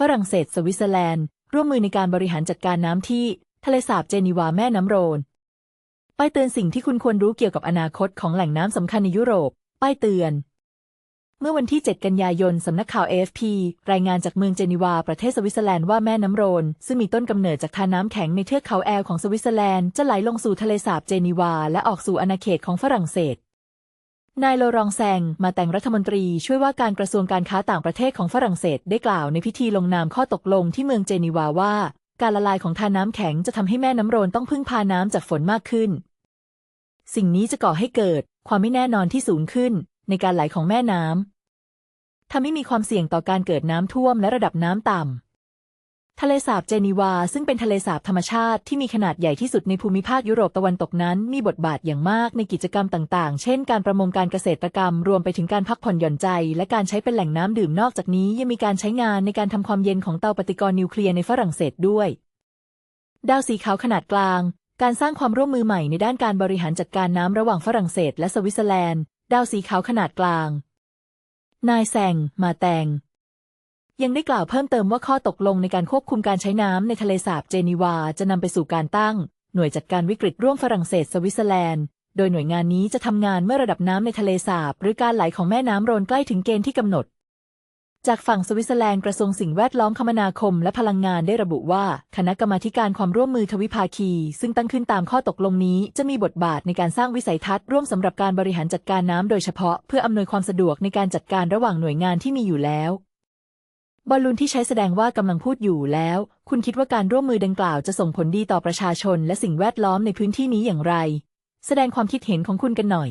ฝรั่งเศสสวิตเซอร์แลนด์ ร่วมมือในการบริหารจัดการน้ำที่ทะเลสาบเจนีวาแม่น้ำโรนป้ายเตือนสิ่งที่คุณควรรู้เกี่ยวกับอนาคตของแหล่งน้ำสำคัญในยุโรป ป้ายเตือน เมื่อวันที่ 7 กันยายน สำนักข่าว AFP รายงานจากเมืองเจนีวา ประเทศสวิตเซอร์แลนด์ว่าแม่น้ำโรน ซึ่งมีต้นกำเนิดจากทานน้ำแข็งในเทือกเขาแอลของสวิตเซอร์แลนด์จะไหลลงสู่ทะเลสาบเจนีวา และออกสู่อาณาเขตของฝรั่งเศส นายโลรองแซงมาแต่งรัฐมนตรีช่วยว่าการกระทรวงการค้าต่างประเทศของฝรั่งเศสได้กล่าวในพิธีลงนามข้อตกลงที่เมืองเจนีวาว่า การละลายของทานน้ำแข็งจะทำให้แม่น้ำโรนต้องพึ่งพาน้ำจากฝนมากขึ้น สิ่งนี้จะก่อให้เกิดความไม่แน่นอนที่สูงขึ้นในการไหลของแม่น้ำทำให้มีความเสี่ยงต่อการเกิดน้ำท่วมและระดับน้ำต่ำ ทะเลสาบเจนีวาซึ่งเป็นทะเลสาบธรรมชาติที่มีขนาดใหญ่ที่สุดในภูมิภาคยุโรปตะวันตกนั้น มีบทบาทอย่างมากในกิจกรรมต่าง ๆ เช่น การประมงการเกษตรกรรม รวมไปถึงการพักผ่อนหย่อนใจ และการใช้เป็นแหล่งน้ำดื่มนอกจากนี้ยังมีการใช้งานในการทำความเย็นของเตาปฏิกรณ์นิวเคลียร์ในฝรั่งเศสด้วย ดาวสีขาวขนาดกลาง การสร้างความร่วมมือใหม่ในด้านการบริหารจัดการน้ำระหว่างฝรั่งเศส และสวิตเซอร์แลนด์ ดาวสีขาวขนาดกลาง นายแซงมาแตง ยังได้กล่าวเพิ่มเติมว่าข้อตกลงในการควบคุมการใช้น้ำในทะเลสาบเจนีวาจะนำไปสู่การตั้ง หน่วยจัดการวิกฤตร่วมฝรั่งเศสสวิตเซอร์แลนด์ โดยหน่วยงานนี้จะทำงานเมื่อระดับน้ำในทะเลสาบ หรือการไหลของแม่น้ำโรนใกล้ถึงเกณฑ์ที่กำหนด จากฝั่งสวิตเซอร์แลนด์กระทรวงสิ่งแวดล้อมคมนาคมและพลังงานได้ระบุว่า คณะกรรมาการความร่วมมือทวิภาคี ซึ่งตั้งขึ้นตามข้อตกลงนี้จะมีบทบาทในการสร้างวิสัยทัศน์ร่วมสำหรับการบริหารจัดการน้ำโดยเฉพาะ เพื่ออำนวยความสะดวกในการจัดการระหว่างหน่วยงานที่มีอยู่แล้ว บอลลูนที่ใช้แสดงว่ากำลังพูดอยู่แล้ว คุณคิดว่าการร่วมมือดังกล่าวจะส่งผลดีต่อประชาชนและสิ่งแวดล้อมในพื้นที่นี้อย่างไร แสดงความคิดเห็นของคุณกันหน่อย